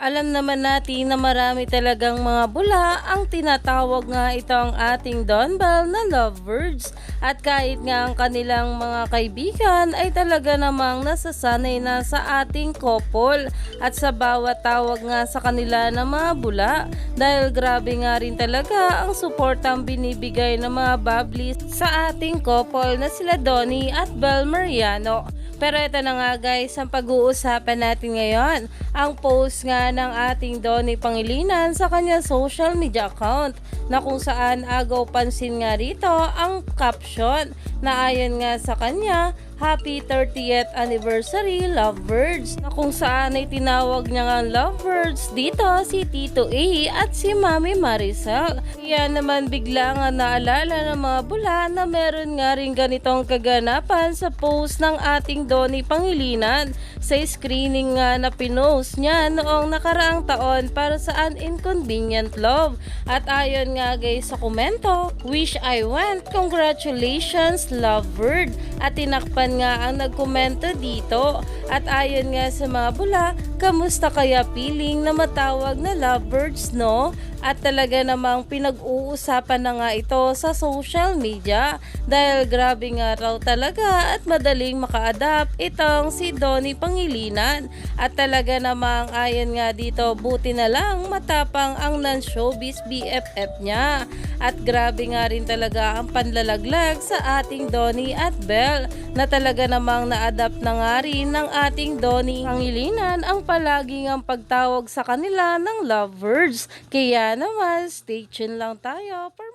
Alam naman natin na marami talagang mga bula ang tinatawag nga itong ating Don Bell na lovebirds at kahit nga ang kanilang mga kaibigan ay talaga namang nasasanay na sa ating couple at sa bawat tawag nga sa kanila ng mga bula. Dahil grabe nga rin talaga ang suportang binibigay ng mga bubbly sa ating couple na sila Donnie at Bel Mariano. Pero ito na nga guys, ang pag-uusapan natin ngayon, ang post nga ng ating Donnie Pangilinan sa kanya social media account na kung saan agaw pansin nga rito ang caption na ayon nga sa kanya, Happy 30th Anniversary Lovebirds na kung saan ay tinawag niya nga Lovebirds dito si Tito A at si Mami Maricel. Kaya naman bigla nga naalala ng mga bula na meron nga rin ganitong kaganapan sa post ng ating Donnie Pangilinan sa screening nga na pinost niya noong nakaraang taon para sa An Inconvenient Love. At ayon nga guys sa komento, Wish I went, congratulations Lovebird. At tinakpan nga ang nagkomento dito. At ayon nga sa mga bula, kamusta kaya feeling na matawag na lovebirds no? At talaga namang pinag-uusapan na nga ito sa social media dahil grabe nga raw talaga at madaling maka-adapt itong si Donnie Pangilinan. At talaga namang ayon nga dito buti na lang matapang ang non-showbiz BFF niya. At grabe nga rin talaga ang panlalaglag sa ating Donnie at Belle na talaga namang na-adapt na nga rin ng ating Donnie Pangilinan ang palaging ang pagtawag sa kanila ng lovebirds. Kaya naman, stay tuned lang tayo for.